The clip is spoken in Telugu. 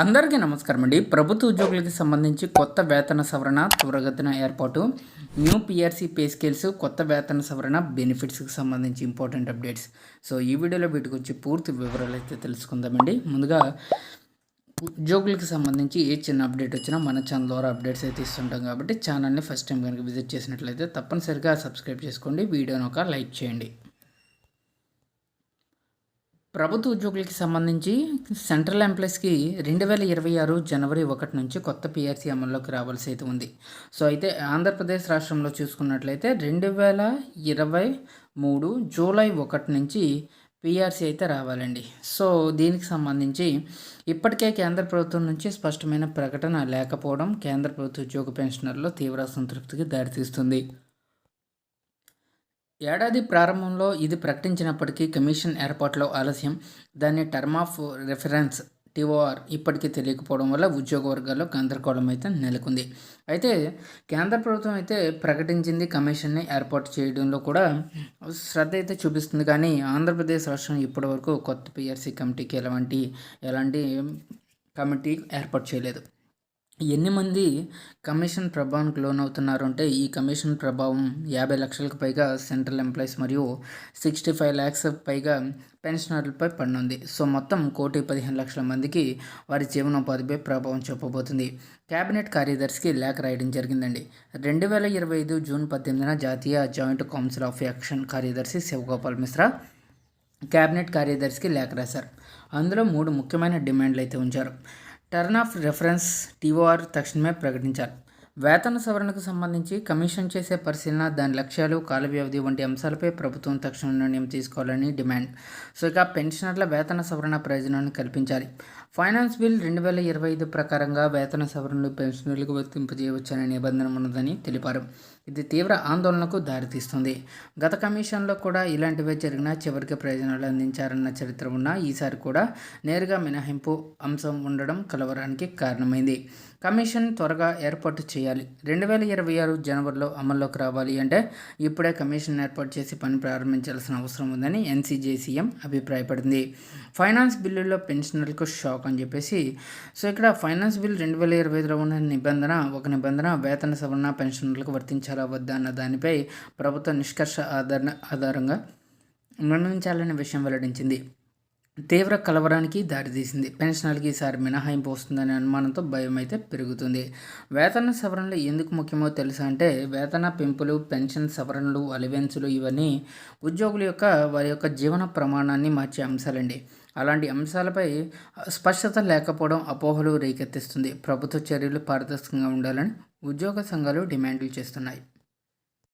అందరికీ నమస్కారం అండి. ప్రభుత్వ ఉద్యోగులకి సంబంధించి కొత్త వేతన సవరణ త్వరగతిన ఏర్పాటు న్యూ పిఆర్సీ పే స్కేల్స్ కొత్త వేతన సవరణ బెనిఫిట్స్కి సంబంధించి ఇంపార్టెంట్ అప్డేట్స్ సో ఈ వీడియోలో వీటి గురించి పూర్తి వివరాలు అయితే తెలుసుకుందామండి. ముందుగా ఉద్యోగులకు సంబంధించి ఏ చిన్న అప్డేట్ వచ్చినా మన ఛానల్ ద్వారా అప్డేట్స్ అయితే ఇస్తుంటాం కాబట్టి ఛానల్ని ఫస్ట్ టైం కనుక విజిట్ చేసినట్లయితే తప్పనిసరిగా సబ్స్క్రైబ్ చేసుకోండి. వీడియోని ఒక లైక్ చేయండి. ప్రభుత్వ ఉద్యోగులకి సంబంధించి సెంట్రల్ ఎంప్లాయీస్కి రెండు వేల ఇరవై ఆరు జనవరి ఒకటి నుంచి కొత్త పిఆర్సీ అమల్లోకి రావాల్సి అయితే ఉంది. సో అయితే ఆంధ్రప్రదేశ్ రాష్ట్రంలో చూసుకున్నట్లయితే రెండు వేల ఇరవై మూడు జూలై ఒకటి నుంచి పిఆర్సీ అయితే రావాలండి. సో దీనికి సంబంధించి ఇప్పటికే కేంద్ర ప్రభుత్వం నుంచి స్పష్టమైన ప్రకటన లేకపోవడం కేంద్ర ప్రభుత్వ ఉద్యోగ పెన్షనర్లో తీవ్ర అసంతృప్తికి దారితీస్తుంది. ఏడాది ప్రారంభంలో ఇది ప్రకటించినప్పటికీ కమిషన్ ఏర్పాట్లో ఆలస్యం. దాన్ని టర్మ్ ఆఫ్ రెఫరెన్స్ టీఓఆర్ ఇప్పటికీ తెలియకపోవడం వల్ల ఉద్యోగ వర్గాల్లో గందరగోళం అయితే నెలకొంది. అయితే కేంద్ర ప్రభుత్వం అయితే ప్రకటించింది కమిషన్ని ఏర్పాటు చేయడంలో కూడా శ్రద్ధ అయితే చూపిస్తుంది. కానీ ఆంధ్రప్రదేశ్ రాష్ట్రం ఇప్పటివరకు కొత్త పిఆర్సీ కమిటీకి ఎలాంటి ఎలాంటి కమిటీ ఏర్పాటు చేయలేదు. ఎన్ని మంది కమిషన్ ప్రభావానికి లోనవుతున్నారు అంటే ఈ కమిషన్ ప్రభావం యాభై లక్షలకు పైగా సెంట్రల్ ఎంప్లాయీస్ మరియు సిక్స్టీ ఫైవ్ ల్యాక్స్ పైగా పెన్షనర్లపై పడినుంది సో మొత్తం కోటి పదిహేను లక్షల మందికి వారి జీవనోపాధిపై ప్రభావం చూపబోతుంది. కేబినెట్ కార్యదర్శికి లేఖ రాయడం జరిగిందండి. రెండు వేల ఇరవై ఐదు జూన్ పద్దెనిమిదిన జాతీయ జాయింట్ కౌన్సిల్ ఆఫ్ యాక్షన్ కార్యదర్శి శివగోపాల్ మిశ్రా కేబినెట్ కార్యదర్శికి లేఖ రాశారు. అందులో మూడు ముఖ్యమైన డిమాండ్లు అయితే ఉంచారు. టర్న్ ఆఫ్ రెఫరెన్స్ టీఓఆర్ తక్షణమే ప్రకటించాలి. వేతన సవరణకు సంబంధించి కమిషన్ చేసే పరిశీలన దాని లక్ష్యాలు కాల వ్యవధి వంటి అంశాలపై ప్రభుత్వం తక్షణ నిర్ణయం తీసుకోవాలని డిమాండ్. సో ఇక పెన్షనర్ల వేతన సవరణ ప్రయోజనాన్ని కల్పించాలి. ఫైనాన్స్ బిల్ రెండు వేల ఇరవై ఐదు ప్రకారంగా వేతన సవరణలు పెన్షనర్లకు వర్తింపజేయవచ్చనే నిబంధన ఉన్నదని తెలిపారు. ఇది తీవ్ర ఆందోళనకు దారితీస్తుంది. గత కమిషన్లో కూడా ఇలాంటివే జరిగినా చివరికి ప్రయోజనాలు అందించారన్న చరిత్ర ఉన్న ఈసారి కూడా నేరుగా మినహాయింపు అంశం ఉండడం కలవరానికి కారణమైంది. కమిషన్ త్వరగా ఏర్పాటు చేయాలి. రెండు వేల ఇరవై ఆరు జనవరిలో అమల్లోకి రావాలి అంటే ఇప్పుడే కమిషన్ ఏర్పాటు చేసి పని ప్రారంభించాల్సిన అవసరం ఉందని ఎన్సీజేసీఎం అభిప్రాయపడింది. ఫైనాన్స్ బిల్లులో పెన్షనర్లకు షాక్ అని చెప్పేసి సో ఇక్కడ ఫైనాన్స్ బిల్ రెండు వేల ఇరవై ఐదులో ఉన్న నిబంధన ఒక నిబంధన వేతన సవరణ పెన్షనర్లకు వర్తించాలా వద్దా అన్న దానిపై ప్రభుత్వ నిష్కర్ష ఆధార ఆధారంగా నిర్ణయించాలనే విషయం వెల్లడించింది. తీవ్ర కలవరానికి దారితీసింది పెన్షనర్కి ఈసారి మినహాయింపు వస్తుందనే అనుమానంతో భయం అయితే పెరుగుతుంది. వేతన సవరణలు ఎందుకు ముఖ్యమో తెలుసా అంటే వేతన పెంపులు పెన్షన్ సవరణలు అలివెన్సులు ఇవన్నీ ఉద్యోగుల యొక్క వారి యొక్క జీవన ప్రమాణాన్ని మార్చే అంశాలండి. అలాంటి అంశాలపై స్పష్టత లేకపోవడం అపోహలు రేకెత్తిస్తుంది. ప్రభుత్వ చర్యలు పారదర్శకంగా ఉండాలని ఉద్యోగ సంఘాలు డిమాండ్లు చేస్తున్నాయి.